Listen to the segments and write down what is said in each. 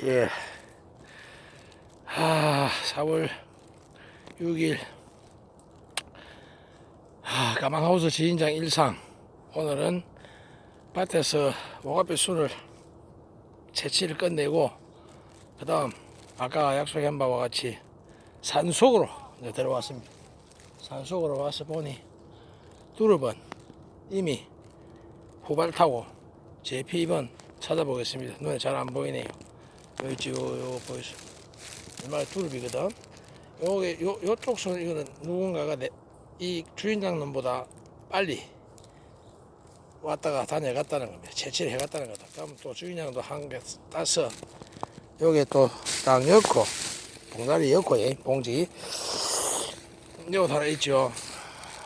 예. 아, 4월 6일. 아, 가망하우스 지인장 일상. 오늘은 밭에서 오가비 술을 채취를 끝내고, 그 다음, 아까 약속한 바와 같이 산 속으로 이제 들어왔습니다. 산 속으로 와서 보니, 두릅은 이미 후발 타고 JP 2번 찾아보겠습니다. 눈에 잘 안 보이네요. 여기 지금 요거 보이죠? 얼마나 두릅이거든. 요게 요 요쪽 손 이거는 누군가가 내, 이 주인장 놈보다 빨리 왔다가 다녀갔다는 겁니다. 채취를 해갔다는 거다. 그러면 또 주인장도 한 개 따서 요게 또 딱 넣고 봉다리 넣고 예, 봉지 요 하나 있죠. 요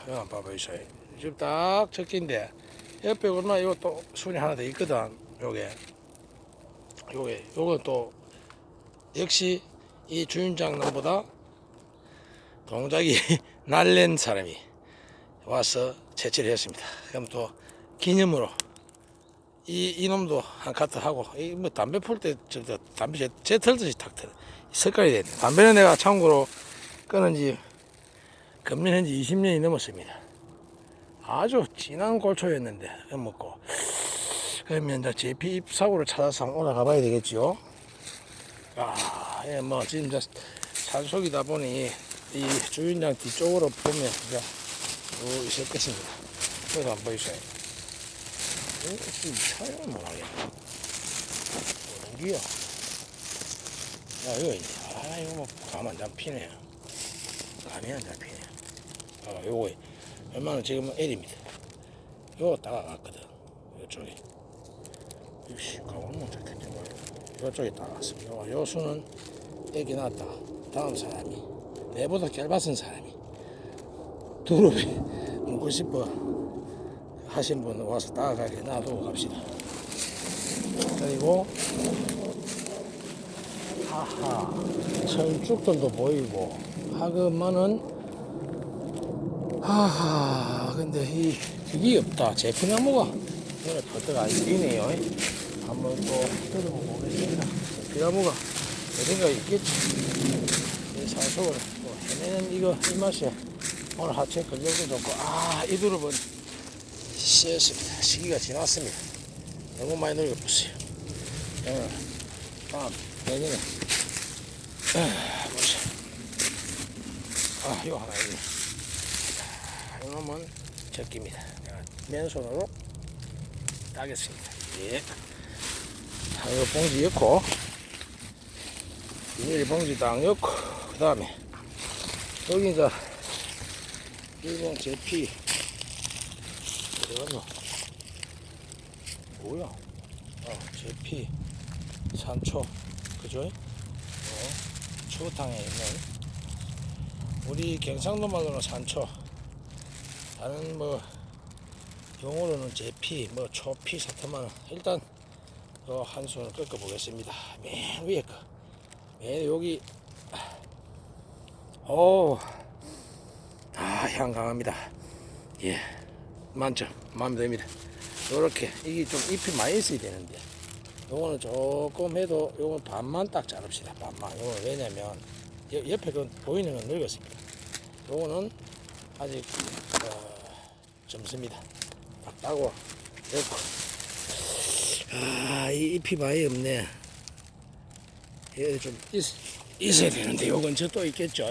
한번 봐보세요. 지금 딱 적긴데 옆에 얼마 요또 순이 하나 더 있거든. 요게 요게 요건 또 역시 이 주인장 놈보다 동작이 날랜 사람이 와서 채취를 했습니다. 그럼 또 기념으로 이 이놈도 한 카트 하고 이 뭐 담배 풀 때 저 담배 제, 제 털듯이 탁 털. 색깔이 되네. 담배는 내가 참고로 끊은 지 금년 현지 20년이 넘었습니다. 아주 진한 골초였는데 먹고 그러면 이제 JP 입사고를 찾아서 한번 올라가 봐야 되겠죠. 아, 예, 뭐 지금 이제 산속이다 보니 이 주인장 뒤쪽으로 보면 이제 요 있을 것입니다. 그래서 한번 보이세요. 어, 지금 못 하겠네. 어디야? 야, 이거. 아, 이거 뭐 가만 안 잡히네. 감이 안 잡히네. 아, 요거 얼마나 지금은 L입니다. 요거 따라갔거든. 요쪽에. 이씨, 가만 못 잡겠지 뭐야. 요쪽에 따라갔습니다. 요, 요 수는 애기 낳았다. 다음 사람이. 내보다 결밭은 사람이. 두릅에 먹고 싶어 하신 분 와서 따라가게 놔두고 갑시다. 그리고 하하 철쭉들도 보이고 하그만은 하하 근데 이 그게 없다 제피나무가 오늘 버터가 안 뛰네요 한번 또 들어보겠습니다. 제피나무가 어딘가 있겠지. 이 산속을 뭐 헤매는 이거 이 맛에 오늘 하체 근력도 좋고 아 이 두릅은 씨였습니다. 시기가 지났습니다. 너무 많이 늙어버렸어요. 오늘 다음 내년에. 아, 아 이거 하나 있네 자, 이놈은 내가 맨손으로 따겠습니다. 예. 자, 이거 봉지 넣고. 비닐 봉지 딱 넣고 그 다음에 여기 이제 일본 제피. 어디갔노 뭐야? 어 제피 산초. 그죠? 어, 추어탕에 있는. 우리 경상도 말로는 산초. 다른 뭐 용어로는 제피 뭐 초피 사태만. 일단 요한 손을 꺾어 보겠습니다 맨 위에 거 맨 여기 오, 아, 향 강합니다. 예, 만점, 마음에 듭니다. 요렇게, 이게 좀 잎이 많이 있어야 되는데, 요거는 조금 해도, 요건 반만 딱 자릅시다. 반만. 요거는 왜냐면, 여- 옆에 그 보이는 건 늙었습니다. 요거는 아직, 어, 젊습니다. 딱 따고, 넣고. 아, 이 잎이 많이 없네. 얘좀 있, 있어야 되는데 요건 저 또 있겠죠?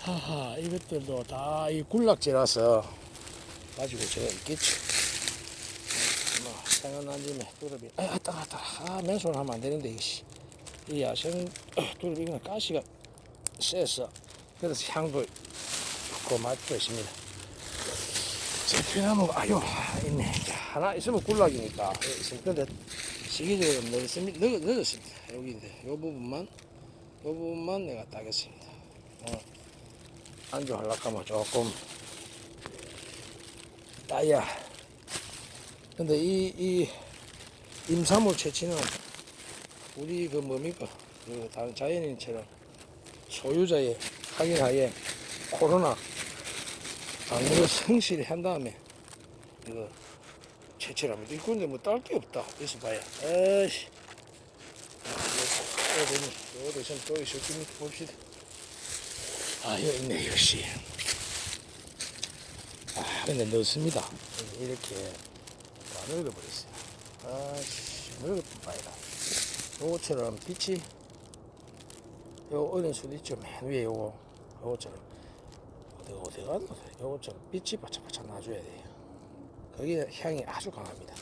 하하 이것들도 다 이 군락지라서 가지고 저 있겠죠 뭐 생각난 김에 두릅이 아 왔다 왔다. 아 맨손 하면 안 되는데 이씨. 이 야생 두릅 이거는 가시가 세서 그래서 향도 좋고 맛도 있습니다 제피나무가 아유 있네 자, 하나 있으면 군락이니까 있으면 근데 시기적으로 넣었습니다. 넣, 넣었습니다. 여기인데 요 부분만 요 부분만 내가 따겠습니다. 어, 안주 하려고 하면 조금 따야. 근데 이, 이 임산물 채취는 우리 그 뭡니까 그 다른 자연인처럼 소유자의 확인하에 코로나 방역을 성실히 한 다음에 이거 채취를 합니다. 근데 뭐 딸 게 없다. 있어 봐야. 에이씨. 어디 어디 좀 저기 좀 봅시다. 아 여기 있네 역시. 아 근데 넣습니다. 이렇게 다 늙어버렸어요. 아씨 늙어뿐 아니라 요거처럼 빛이 요 어린 수도 있죠 맨 위에 요거 요거처럼 어디 어디 갔노 요거처럼 빛이 바짝바짝 나줘야 돼요. 거기에 향이 아주 강합니다.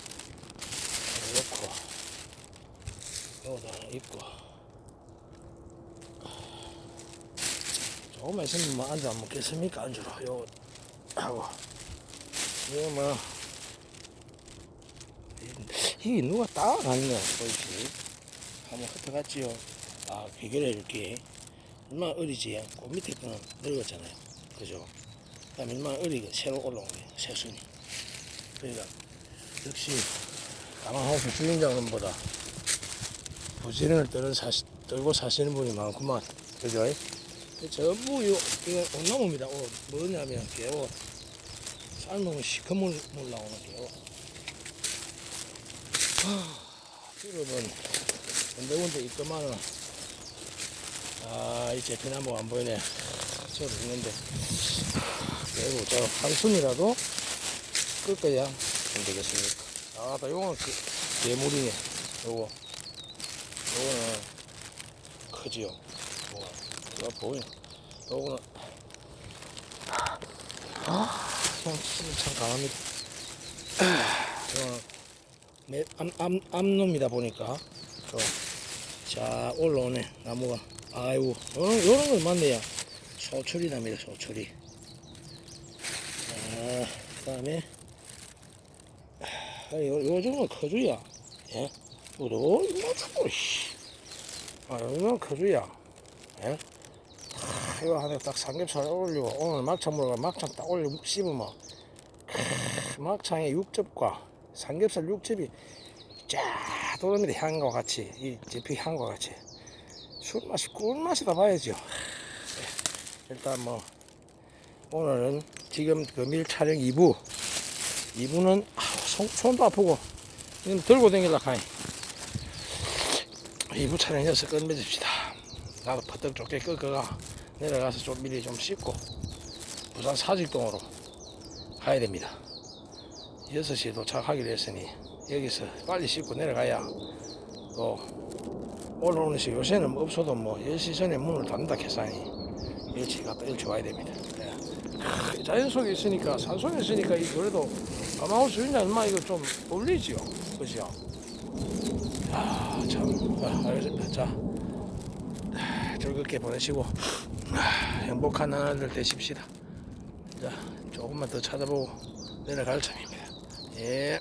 넣고 하나 있고. 조금만 있으면 뭐 안주 안 먹겠습니까? 안주로. 요거 하고. 이거 뭐 이게 누가 따라갔냐 보이지 한번 흩어갔지요. 아 비교를 이렇게. 얼마나 어리지? 그 밑에 거는 늙었잖아요. 그죠? 그 다음에 얼마나 어리게 새로 올라온 게 새순이. 그러니까 역시 가마하우스 주인장님보다 부지런을 떨어 사시, 떨고 사시는 분이 많구만. 그죠? 전부 요 이거 온나무입니다. 어, 뭐냐면 개오 삶으면 시커먼 물 나오는 개오. 여러분 군데군데 있더만은 아 이제 대나무가 안 보이네. 저도 있는데 그리고 저 한 순이라도 끌 거야. 안 되겠습니까? 아나 요거는 그 괴물이네. 요거. 요거는 크지요. 뭐가 이거 보여 요거는 아향 참 강합니다. 저는 매- 암, 암, 암놈이다 보니까. 또, 자 올라오네 나무가. 아이고 요런, 요런 걸 맞네요. 소출이랍니다 소출이. 자 그 다음에 아, 요, 요 정도 커주야 예? 요거 맞추고 아 요정도 커주야 예? 아, 이거 하나 딱 삼겹살 올리고 오늘 막창 먹어 막창 딱 올리고 씹으면 크, 막창에 육즙과 삼겹살 육즙이 쫙 도로미의 향과 같이 이 제피 향과 같이 술 맛이 꿀맛이다 봐야죠. 예, 일단 뭐 오늘은 지금 금일 촬영 2부 2부는 손, 손도 아프고 지금 들고 다니려 하니 2부 촬영 여기서 끝맺읍시다. 나도 퍼뜩 좁게 끄거가 내려가서 좀 미리 좀 씻고 부산 사직동으로 가야 됩니다. 6시에 도착하기로 했으니 여기서 빨리 씻고 내려가야 또 올라오는 시 요새는 뭐 없어도 뭐 10시 전에 문을 닫는다 했사니 일찍 갔다 일찍 와야 됩니다. 자연 속에 있으니까 산 속에 있으니까 이 그래도 가마우스 주인장 얼마 이거 좀 울리지요. 그죠? 아, 참. 아, 알겠습니다. 자, 아, 즐겁게 보내시고 아, 행복한 나날들 되십시다. 자, 조금만 더 찾아보고 내려갈 참입니다. 예.